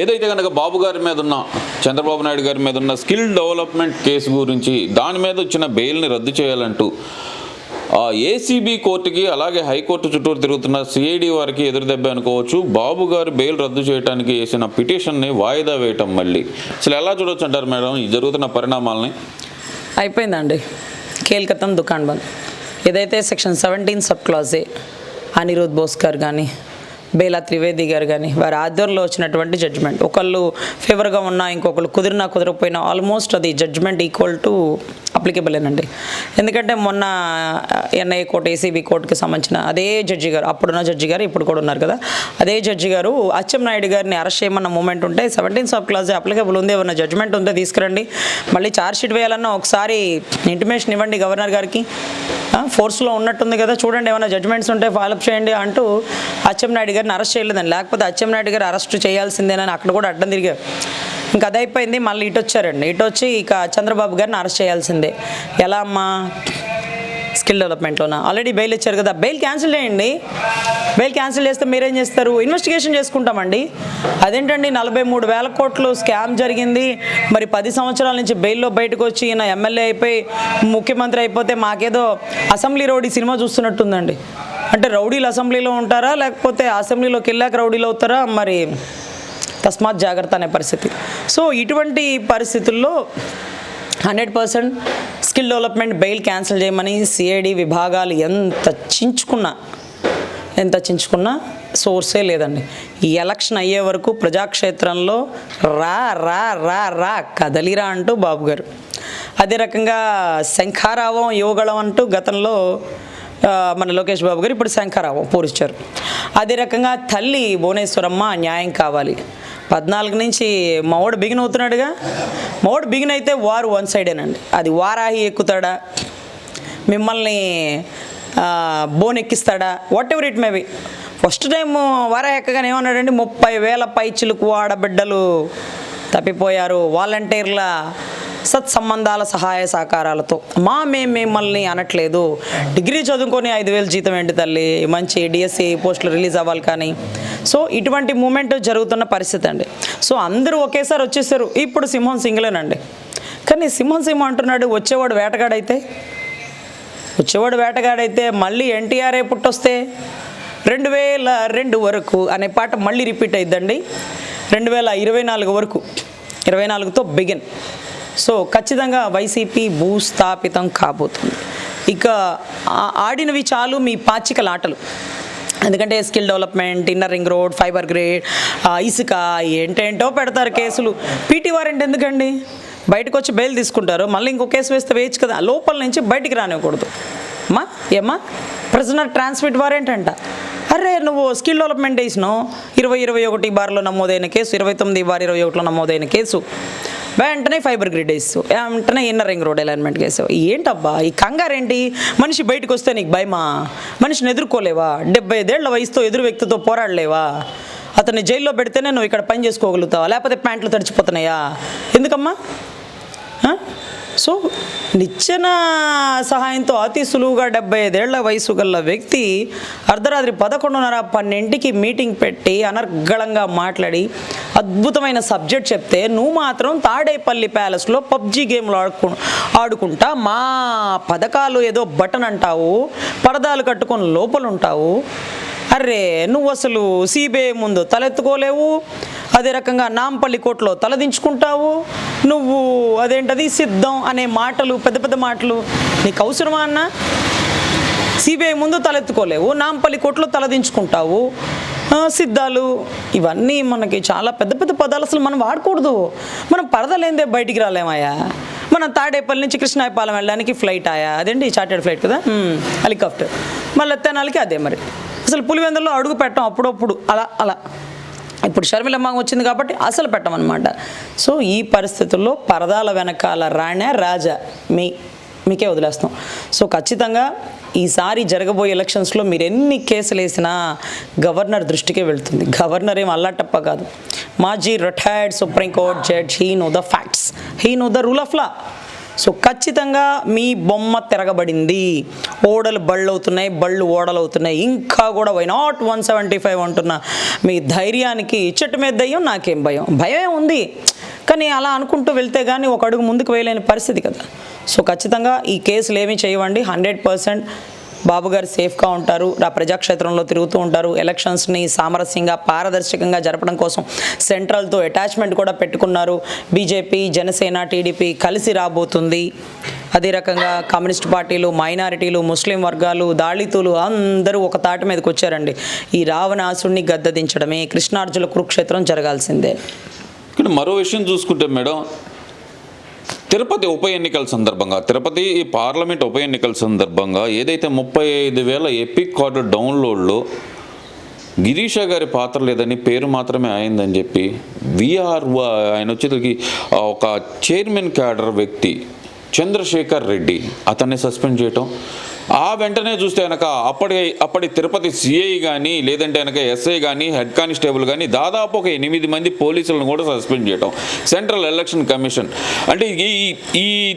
ఏదైతే కనుక బాబు గారి మీద ఉన్న చంద్రబాబు నాయుడు గారి మీద ఉన్న స్కిల్ డెవలప్మెంట్ కేసు గురించి దాని మీద వచ్చిన బెయిల్ని రద్దు చేయాలంటూ ఏసీబీ కోర్టుకి అలాగే హైకోర్టు చుట్టూరు తిరుగుతున్న సిఐడి వారికి ఎదురుదెబ్బ అనుకోవచ్చు. బాబు గారు బెయిల్ రద్దు చేయడానికి వేసిన పిటిషన్ని వాయిదా వేయటం మళ్ళీ. అసలు ఎలా చూడొచ్చు అంటారు మేడం ఈ జరుగుతున్న పరిణామాలని? అయిపోయిందండి. కేల్కతం దుకాణ్. బంద్ ఏదైతే సెక్షన్ సెవెంటీన్ సబ్ క్లాజే అనిరుద్ బోస్కర్ కానీ బేలా త్రివేది గారు కానీ వారి ఆధ్వర్యంలో వచ్చినటువంటి జడ్జ్మెంట్ ఒకళ్ళు ఫేవర్గా ఉన్నా ఇంకొకళ్ళు కుదిరినా కుదరకపోయినా ఆల్మోస్ట్ అది జడ్జ్మెంట్ ఈక్వల్ టు అప్లికబుల్ ఏనండి. ఎందుకంటే మొన్న ఎన్ఐఏ కోర్టు ఏసీబీ కోర్టుకి సంబంధించిన అదే జడ్జి గారు అప్పుడున్న జడ్జి గారు ఇప్పుడు కూడా ఉన్నారు కదా. అదే జడ్జి గారు అచ్చెం నాయుడు గారిని అరెస్ట్ చేయమన్న మూమెంట్ ఉంటే సెవెంటీన్ సబ్ క్లాజ్ అప్లికబుల్ ఉంది ఏమన్నా జడ్జ్మెంట్ ఉందో తీసుకురండి. మళ్ళీ ఛార్జ్ షీట్ వేయాలన్నా ఒకసారి ఇంటిమేషన్ ఇవ్వండి గవర్నర్ గారికి. ఫోర్స్లో ఉన్నట్టుంది కదా చూడండి ఏమైనా జడ్జ్మెంట్స్ ఉంటే ఫాలోఅప్ చేయండి అంటూ అచ్చెన్నాయుడు గారిని అరెస్ట్ చేయలేదండి. లేకపోతే అచ్చెన్నాయుడు గారు అరెస్ట్ చేయాల్సిందేనని అక్కడ కూడా అడ్డం తిరిగారు. ఇంకా అది అయిపోయింది మళ్ళీ ఇటు వచ్చారండి. ఇటు వచ్చి ఇక చంద్రబాబు గారిని అరెస్ట్ చేయాల్సిందే. ఎలా అమ్మా? స్కిల్ డెవలప్మెంట్లోనా? ఆల్రెడీ బెయిల్ ఇచ్చారు కదా. బెయిల్ క్యాన్సిల్ చేయండి. బెయిల్ క్యాన్సిల్ చేస్తే మీరేం చేస్తారు? ఇన్వెస్టిగేషన్ చేసుకుంటామండి. అదేంటండి నలభై మూడు వేల కోట్లు స్కామ్ జరిగింది. మరి పది సంవత్సరాల నుంచి బెయిల్లో బయటకు వచ్చి ఈయన ఎమ్మెల్యే అయిపోయి ముఖ్యమంత్రి అయిపోతే మాకేదో అసెంబ్లీ రౌడీ సినిమా చూస్తున్నట్టుందండి. అంటే రౌడీలు అసెంబ్లీలో ఉంటారా? లేకపోతే అసెంబ్లీలోకి వెళ్ళాక రౌడీలు అవుతారా? మరి తస్మాత్ జాగ్రత్త అనే పరిస్థితి. సో ఇటువంటి పరిస్థితుల్లో hundred percent skill development bail cancel చేయమని సిఐడి విభాగాలు ఎంత చించుకున్నా ఎంత చించుకున్నా సోర్సే లేదండి. ఈ ఎలక్షన్ అయ్యే వరకు ప్రజాక్షేత్రంలో రా రా రా రా కదలిరా అంటూ బాబు గారు. అదే రకంగా శంఖారావం యువగళం అంటూ గతంలో మన లోకేష్ బాబు గారు ఇప్పుడు శంఖారావం పూరించారు అదే రకంగా తల్లి భువనేశ్వరమ్మ న్యాయం కావాలి. పద్నాలుగు నుంచి మావాడు బిగిన్ అవుతున్నాడుగా. మావాడు బిగిన్ అయితే వారు వన్ సైడేనండి. అది వారాహి ఎక్కుతాడా? మిమ్మల్ని బోన్ ఎక్కిస్తాడా? Whatever it may be first time Varahi ఎక్కగానే ఏమన్నాడండి ముప్పై వేల పైచులకు ఆడబిడ్డలు తప్పిపోయారు. వాలంటీర్ల సత్సంబంధాల సహాయ సహకారాలతో. మా మేము మిమ్మల్ని అనట్లేదు. డిగ్రీ చదువుకొని ఐదు వేలు జీతం ఏంటి తల్లి? మంచి డిఎస్సి పోస్టులు రిలీజ్ అవ్వాలి కానీ. సో ఇటువంటి మూమెంట్ జరుగుతున్న పరిస్థితి అండి. సో అందరూ ఒకేసారి వచ్చేసారు. ఇప్పుడు సింహం సింగిలేనండి. కానీ సింహం సింహం అంటున్నాడు వచ్చేవాడు వేటగాడైతే? వచ్చేవాడు వేటగాడైతే మళ్ళీ ఎన్టీఆర్ఏ పుట్టొస్తే రెండు వేల రెండు వరకు అనే పాట మళ్ళీ రిపీట్ అయిద్దండి. రెండు వేల ఇరవై నాలుగు వరకు. ఇరవై నాలుగుతో బిగిన్. సో ఖచ్చితంగా వైసీపీ భూస్థాపితం కాబోతుంది. ఇక ఆడినవి చాలు మీ పాచికల ఆటలు ఎందుకంటే skill development inner ring road fiber grade ఇసుక ఏంటేంటో పెడతారు కేసులు. పీటీ వారెంట్ ఎందుకండి? బయటకు వచ్చి బెయిల్ తీసుకుంటారు. మళ్ళీ ఇంకో కేసు వేస్తే వేయచ్చు కదా. లోపల నుంచి బయటికి రానివ్వకూడదు. అమ్మా ఏమ్మా? ప్రిజనర్ ట్రాన్స్మిట్ వారెంట్ అంట. అరే నువ్వు స్కిల్ డెవలప్మెంట్ వేసినావు. ఇరవై ఇరవై ఒకటి బార్లో నమోదైన కేసు ఇరవై తొమ్మిది బార్ ఇరవై ఒకటిలో నమోదైన కేసు. వెంటనే ఫైబర్ గ్రిడ్ వేసు వెంటనే inner ring road alignment case ఏంటబ్బా ఈ కంగారు ఏంటి మనిషి బయటకు వస్తే నీకు భయమా? మనిషిని ఎదుర్కోలేవా? డెబ్బై ఐదేళ్ళ వయసుతో ఎదురు వ్యక్తితో పోరాడలేవా? అతన్ని జైల్లో పెడితేనే నువ్వు ఇక్కడ పని చేసుకోగలుగుతావా? లేకపోతే ప్యాంట్లు తడిచిపోతున్నాయా? ఎందుకమ్మా? సో నిచ్చెన సహాయంతో అతి సులువుగా డెబ్బై ఐదేళ్ళ వయసు గల వ్యక్తి అర్ధరాత్రి పదకొండున్నర పన్నెంటికి మీటింగ్ పెట్టి అనర్గళంగా మాట్లాడి అద్భుతమైన సబ్జెక్ట్ చెప్తే నువ్వు మాత్రం తాడేపల్లి ప్యాలెస్లో పబ్జి గేమ్లు ఆడుకు ఆడుకుంటా మా పథకాలు ఏదో బటన్ అంటావు పరదాలు కట్టుకొని లోపలుంటావు. ఉంటావు నువ్వు అసలు సిబిఐ ముందు తలెత్తుకోలేవు. అదే రకంగా నాంపల్లి కోర్టులో తలదించుకుంటావు. నువ్వు అదేంటది? సిద్ధం అనే మాటలు పెద్ద పెద్ద మాటలు నీకు అవసరమా అన్న? సిబిఐ ముందు తలెత్తుకోలేవు. నాంపల్లి కోర్టులో తలదించుకుంటావు. సిద్ధాలు ఇవన్నీ మనకి చాలా పెద్ద పెద్ద పదాలు అసలు మనం వాడకూడదు. మనం పరదలేందే బయటికి రాలేమయ్యా? మనం తాడేపల్లి నుంచి కృష్ణాయపాలెం వెళ్ళడానికి ఫ్లైట్ ఆయా? అదేంటి చార్టెడ్ ఫ్లైట్ కదా? హెలికాప్టర్. మళ్ళీ తెనాలికి అదే మరి. అసలు పులివెందుల్లో అడుగు పెట్టాం అప్పుడప్పుడు. అలా అలా. ఇప్పుడు షర్మిలమ్మ వచ్చింది కాబట్టి అసలు పెట్టమన్నమాట సో ఈ పరిస్థితుల్లో పరదాల వెనకాల రాణే రాజా మీ మీకే వదిలేస్తాం. సో ఖచ్చితంగా ఈసారి జరగబోయే ఎలక్షన్స్లో మీరు ఎన్ని కేసులు వేసినా గవర్నర్ దృష్టికే వెళ్తుంది. గవర్నర్ ఏం అల్లాటప్ప కాదు. మాజీ retired Supreme Court judge he know the facts. He know the rule of law. So ఖచ్చితంగా మీ బొమ్మ తిరగబడింది. ఓడలు బళ్ళు అవుతున్నాయి బళ్ళు ఓడలు అవుతున్నాయి ఇంకా కూడా why not one seventy five అంటున్న. మీ ధైర్యానికి చెట్టు మీద దయ్యం నాకేం భయం. భయమే ఉంది. కానీ అలా అనుకుంటూ వెళ్తే కానీ ఒక అడుగు ముందుకు వేయలేని పరిస్థితి కదా. సో ఖచ్చితంగా ఈ కేసులు ఏమీ చేయవండి. హండ్రెడ్ పర్సెంట్ బాబు గారు సేఫ్గా ఉంటారు ఆ ప్రజాక్షేత్రంలో తిరుగుతూ ఉంటారు. ఎలక్షన్స్ని సామరస్యంగా పారదర్శకంగా జరపడం కోసం సెంట్రల్తో అటాచ్మెంట్ కూడా పెట్టుకున్నారు. బీజేపీ జనసేన టీడీపీ కలిసి రాబోతుంది. అదే రకంగా కమ్యూనిస్ట్ పార్టీలు మైనారిటీలు ముస్లిం వర్గాలు దాళితులు అందరూ ఒక తాటి మీదకి వచ్చారండి. ఈ రావణాసుడిని గద్దదించడమే కృష్ణార్జుల కురుక్షేత్రం జరగాల్సిందే. ఇక్కడ మరో విషయం చూసుకుంటే మేడం తిరుపతి ఉప ఎన్నికల సందర్భంగా తిరుపతి ఈ పార్లమెంట్ ఉప ఎన్నికల సందర్భంగా ఏదైతే ముప్పై ఐదు వేల ఎపిక్ కార్డు డౌన్లోడ్లో గిరీష గారి పాత్ర లేదని పేరు మాత్రమే అయిందని చెప్పి విఆర్ ఆయన వచ్చేసరికి ఒక చైర్మన్ క్యాడర్ వ్యక్తి చంద్రశేఖర్ రెడ్డి అతన్ని సస్పెండ్ చేయటం. ఆ వెంటనే చూస్తే కనుక అప్పటి అప్పటి తిరుపతి సిఐ కానీ లేదంటే కనుక ఎస్ఐ కానీ హెడ్ కానిస్టేబుల్ కానీ దాదాపు ఒక ఎనిమిది మంది పోలీసులను కూడా సస్పెండ్ చేయటం. Central election commission. అంటే ఈ ఈ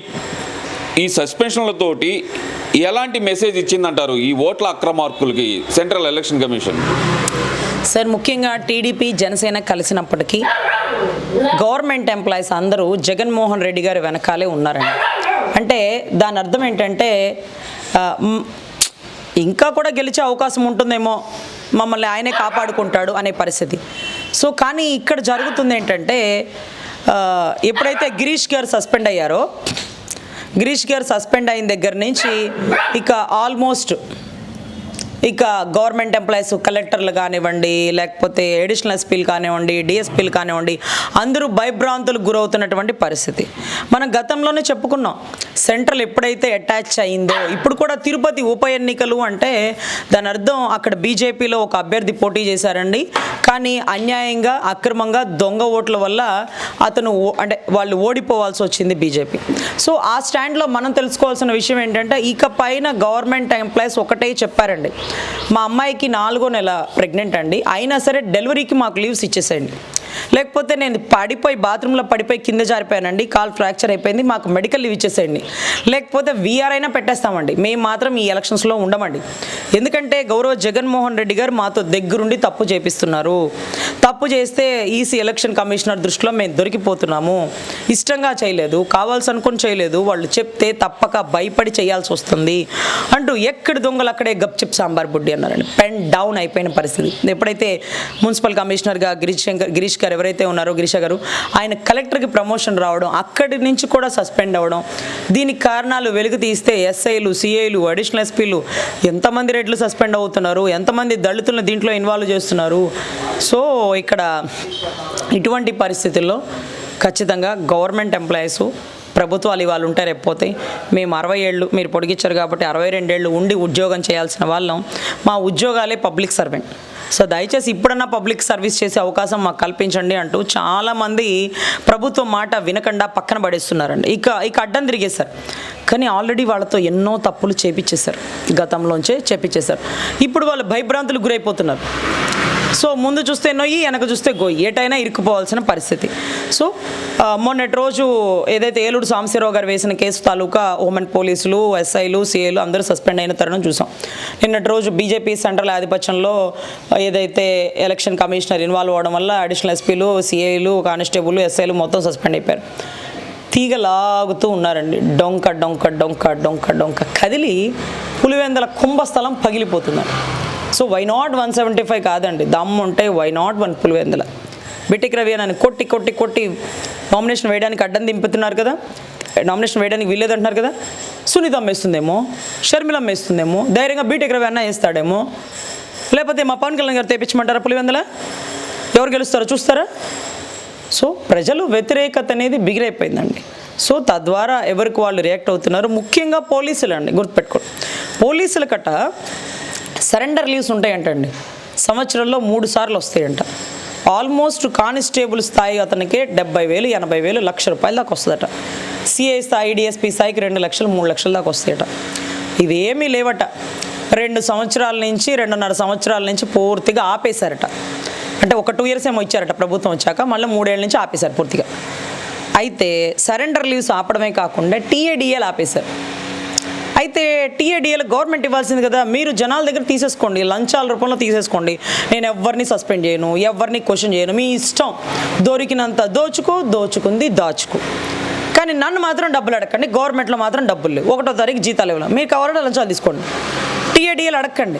ఈ సస్పెన్షన్లతోటి ఎలాంటి మెసేజ్ ఇచ్చిందంటారు ఈ ఓట్ల అక్రమార్కులకి సెంట్రల్ ఎలక్షన్ కమిషన్? సార్ ముఖ్యంగా టీడీపీ జనసేన కలిసినప్పటికీ గవర్నమెంట్ ఎంప్లాయీస్ అందరూ జగన్మోహన్ రెడ్డి గారి వెనకాలే ఉన్నారండి. అంటే దాని అర్థం ఏంటంటే ఇంకా కూడా గెలిచే అవకాశం ఉంటుందేమో మమ్మల్ని ఆయనే కాపాడుకుంటాడు అనే పరిస్థితి. సో కానీ ఇక్కడ జరుగుతుంది ఏంటంటే ఎప్పుడైతే గిరీష్ గారు సస్పెండ్ అయ్యారో గిరీష్ గారు సస్పెండ్ అయిన దగ్గర నుంచి ఇక ఆల్మోస్ట్ ఇక గవర్నమెంట్ ఎంప్లాయీస్ కలెక్టర్లు కానివ్వండి లేకపోతే అడిషనల్ ఎస్పీలు కానివ్వండి డిఎస్పీలు కానివ్వండి అందరూ భయభ్రాంతులకు గురవుతున్నటువంటి పరిస్థితి. మనం గతంలోనే చెప్పుకున్నాం సెంట్రల్ ఎప్పుడైతే అటాచ్ అయిందో ఇప్పుడు కూడా తిరుపతి ఉప ఎన్నికలు అంటే దాని అర్థం అక్కడ బీజేపీలో ఒక అభ్యర్థి పోటీ చేశారండి. కానీ అన్యాయంగా అక్రమంగా దొంగ ఓట్ల వల్ల అతను ఓ- అంటే వాళ్ళు ఓడిపోవాల్సి వచ్చింది బీజేపీ. సో ఆ స్టాండ్లో మనం తెలుసుకోవాల్సిన విషయం ఏంటంటే ఇక పైన గవర్నమెంట్ ఎంప్లాయీస్ ఒకటే చెప్పారండి. మా అమ్మాయికి నాలుగో నెల ప్రెగ్నెంట్ అండి. అయినా సరే డెలివరీకి మాకు లీవ్స్ ఇచ్చేసేయండి. లేకపోతే నేను పడిపోయి బాత్రూంలో పడిపోయి కింద జారిపోయానండి. కాల్ ఫ్రాక్చర్ అయిపోయింది. మాకు మెడికల్ లీవ్ ఇచ్చేసేయండి. లేకపోతే వీఆర్ అయినా పెట్టేస్తామండి. మేము మాత్రం ఈ ఎలక్షన్స్లో ఉండమండి. ఎందుకంటే గౌరవ జగన్మోహన్ రెడ్డి గారు మాతో దగ్గరుండి తప్పు చేపిస్తున్నారు. తప్పు చేస్తే ఈసీ ఎలక్షన్ కమిషనర్ దృష్టిలో మేము దొరికిపోతున్నాము. ఇష్టంగా చేయలేదు. కావాల్సి అనుకుని చేయలేదు. వాళ్ళు చెప్తే తప్పక భయపడి చేయాల్సి వస్తుంది అంటూ ఎక్కడ దొంగలు అక్కడే గప్చిప్ సాంబార్ బుడ్డి అన్నారండి. పెన్ డౌన్ అయిపోయిన పరిస్థితి. ఎప్పుడైతే మున్సిపల్ కమిషనర్గా గిరీష్ శంకర్ గిరీష్ గారు ఎవరైతే ఉన్నారో గిరిష గారు ఆయన కలెక్టర్కి ప్రమోషన్ రావడం అక్కడి నుంచి కూడా సస్పెండ్ అవ్వడం. దీనికి కారణాలు వెలుగు తీస్తే ఎస్ఐలు సిఐలు అడిషనల్ ఎస్పీలు ఎంతమంది రెడ్లు సస్పెండ్ అవుతున్నారు ఎంతమంది దళితులను దీంట్లో ఇన్వాల్వ్ చేస్తున్నారు. సో ఇక్కడ ఇటువంటి పరిస్థితుల్లో ఖచ్చితంగా గవర్నమెంట్ ఎంప్లాయీస్ ప్రభుత్వాలు ఇవాళ ఉంటే రేపోతాయి మేము అరవై ఏళ్ళు మీరు పొడిగించారు కాబట్టి అరవై రెండేళ్ళు ఉండి ఉద్యోగం చేయాల్సిన వాళ్ళం. మా ఉద్యోగాలే పబ్లిక్ సర్వెంట్. సో దయచేసి ఇప్పుడన్నా పబ్లిక్ సర్వీస్ చేసే అవకాశం మాకు కల్పించండి అంటూ చాలామంది ప్రభుత్వం మాట వినకుండా పక్కన పడేస్తున్నారండి. ఇక ఇక అడ్డం తిరిగేశారు. కానీ ఆల్రెడీ వాళ్ళతో ఎన్నో తప్పులు చేపించేశారు గతంలోంచే చేపించేశారు ఇప్పుడు వాళ్ళు భయభ్రాంతులు గురైపోతున్నారు. సో ముందు చూస్తే నొయ్యి వెనక చూస్తే గొయ్యి. ఎటైనా ఇరుక్కుపోవాల్సిన పరిస్థితి. సో మొన్నటి రోజు ఏదైతే ఏలూరు సాంశీరావు గారు వేసిన కేసు తాలూకా ఉమెన్ పోలీసులు ఎస్ఐలు సిఐలు అందరూ సస్పెండ్ అయిన తరుణం చూసాం. నిన్నటి రోజు బీజేపీ సెంట్రల్ ఆధిపత్యంలో ఏదైతే ఎలక్షన్ కమిషనర్ ఇన్వాల్వ్ అవ్వడం వల్ల అడిషనల్ ఎస్పీలు సిఐలు కానిస్టేబుల్ ఎస్ఐలు మొత్తం సస్పెండ్ అయిపోయారు. తీగ లాగుతూ ఉన్నారండి. డొంక డొంక డొంక డొంక డొంక. కదిలి పులివెందల కుంభస్థలం పగిలిపోతుందండి. So why not one seventy five కాదండి. దమ్ము ఉంటే why not one Pulivendula? BTech Ravi అని కొట్టి కొట్టి కొట్టి నామినేషన్ వేయడానికి అడ్డం దింపుతున్నారు కదా. నామినేషన్ వేయడానికి వీల్లేదంటున్నారు కదా. సునీత అమ్మేస్తుందేమో షర్మిల అమ్మేస్తుందేమో ధైర్యంగా బీటెక్ రవి అన్న వేస్తాడేమో. లేకపోతే మా పవన్ కళ్యాణ్ గారు తెప్పించమంటారా పులివెందల? ఎవరు గెలుస్తారో చూస్తారా? సో ప్రజలు వ్యతిరేకత అనేది బిగిరైపోయిందండి. సో తద్వారా ఎవరికి వాళ్ళు రియాక్ట్ అవుతున్నారు? ముఖ్యంగా పోలీసులు అండి గుర్తుపెట్టుకోండి. పోలీసుల కట్ట సరెండర్ లీవ్స్ ఉంటాయంటండి. సంవత్సరంలో మూడు సార్లు వస్తాయంట. ఆల్మోస్ట్ కానిస్టేబుల్ స్థాయి అతనికి డెబ్బై వేలు ఎనభై వేలు లక్ష రూపాయల దాకా వస్తుందట. సిఐ స్థాయి డిఎస్పీ స్థాయికి రెండు లక్షలు మూడు లక్షల దాకా వస్తాయట. ఇవేమీ లేవట. రెండు సంవత్సరాల నుంచి రెండున్నర సంవత్సరాల నుంచి పూర్తిగా ఆపేశారట. అంటే ఒక టూ ఇయర్స్ ఏమో ఇచ్చారట ప్రభుత్వం వచ్చాక మళ్ళీ మూడేళ్ళ నుంచి ఆపేశారు పూర్తిగా. అయితే సరెండర్ లీవ్స్ ఆపడమే కాకుండా టీఏడిఎల్ ఆపేశారు. అయితే టీఏడిఎల్ గవర్నమెంట్ ఇవ్వాల్సింది కదా మీరు జనాల దగ్గర తీసేసుకోండి లంచాల రూపంలో తీసేసుకోండి. నేను ఎవరిని సస్పెండ్ చేయను ఎవరిని క్వశ్చన్ చేయను మీ ఇష్టం. దొరికినంత దోచుకో దోచుకుంది దాచుకో. కానీ నన్ను మాత్రం డబ్బులు అడగండి గవర్నమెంట్లో మాత్రం డబ్బులు లేవు. ఒకటో తారీఖు జీతాలు ఇవ్వాలి మీరు కావాలంటే లంచాలు తీసుకోండి. టీఏడిఎల్ అడగండి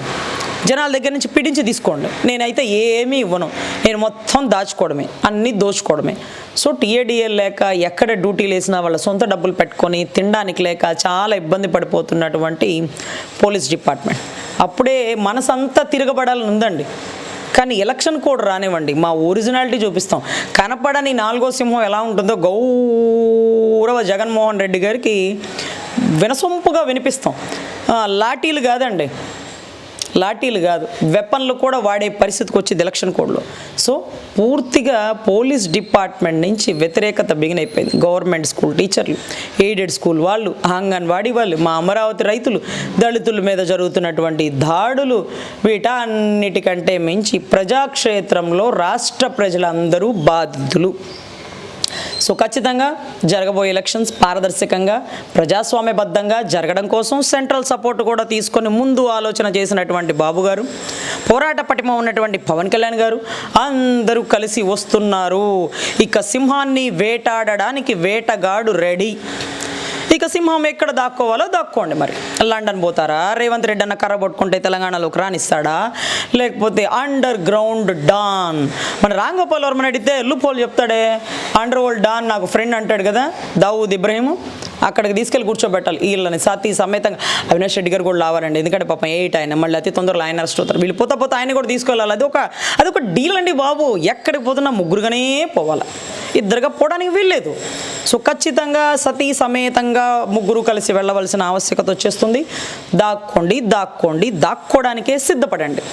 జనాల దగ్గర నుంచి పిడించి తీసుకోండి. నేనైతే ఏమీ ఇవ్వను. నేను మొత్తం దాచుకోవడమే. అన్నీ దోచుకోవడమే. సో టీఏడిఎల్ లేక ఎక్కడ డ్యూటీలు వేసినా వాళ్ళ సొంత డబ్బులు పెట్టుకొని తినడానికి లేక చాలా ఇబ్బంది పడిపోతున్నటువంటి పోలీస్ డిపార్ట్మెంట్. అప్పుడే మనసంతా తిరగబడాలని ఉందండి. కానీ ఎలక్షన్ కోడ్ రానివ్వండి. మా ఒరిజినాలిటీ చూపిస్తాం. కనపడని నాలుగో సింహం ఎలా ఉంటుందో గౌరవ జగన్మోహన్ రెడ్డి గారికి వినసొంపుగా వినిపిస్తాం. లాఠీలు కాదండి. లాఠీలు కాదు వెపన్లు కూడా వాడే పరిస్థితికి వచ్చింది ఎలక్షన్ కోడ్లో. సో పూర్తిగా పోలీస్ డిపార్ట్మెంట్ నుంచి వ్యతిరేకత బిగిన్ అయిపోయింది. గవర్నమెంట్ స్కూల్ టీచర్లు ఎయిడెడ్ స్కూల్ వాళ్ళు అంగన్వాడీ వాళ్ళు మా అమరావతి రైతులు దళితుల మీద జరుగుతున్నటువంటి దాడులు వీటన్నిటికంటే మించి ప్రజాక్షేత్రంలో రాష్ట్ర ప్రజలందరూ బాధితులు. సో ఖచ్చితంగా జరగబోయే ఎలక్షన్స్ పారదర్శకంగా ప్రజాస్వామ్యబద్ధంగా జరగడం కోసం సెంట్రల్ సపోర్ట్ కూడా తీసుకొని ముందు ఆలోచన చేసినటువంటి బాబు గారు పోరాట పటిమ ఉన్నటువంటి పవన్ కళ్యాణ్ గారు అందరూ కలిసి వస్తున్నారు. ఇక సింహాన్ని వేటాడడానికి వేటగాడు రెడీ. ఇక సింహం ఎక్కడ దాక్కోవాలో దాక్కోండి మరి. లండన్ పోతారా? రేవంత్ రెడ్డి అన్న కర్ర పట్టుకుంటే తెలంగాణలోకి రానిస్తాడా? లేకపోతే అండర్ గ్రౌండ్ డాన్ మన రాంగోపాల్ వర్మని అడిగితే లుపోలు చెప్తాడే. అండర్ వరల్డ్ డాన్ నాకు ఫ్రెండ్ అంటాడు కదా దావూద్ ఇబ్రహీము. అక్కడికి తీసుకెళ్ళి కూర్చోబెట్టాలి వీళ్ళని సతీ సమేతంగా అవినాష్ రెడ్డి గారు కూడా రావాలండి ఎందుకంటే పాపం ఎయిట్ ఆయన మళ్ళీ అతి తొందరలో ఆయన అరెస్ట్ అవుతారు. వీళ్ళు పోతా పోతా ఆయన కూడా తీసుకెళ్ళాలి. అది ఒక అది ఒక డీల్ అండి బాబు. ఎక్కడికి పోతున్నా ముగ్గురుగానే పోవాలి. ఇద్దరుగా పోవడానికి వీల్లేదు. సో ఖచ్చితంగా సతీ సమేతంగా ముగ్గురు కలిసి వెళ్ళవలసిన ఆవశ్యకత వచ్చేస్తుంది. దాక్కోండి దాక్కోండి దాక్కోవడానికే సిద్ధపడండి.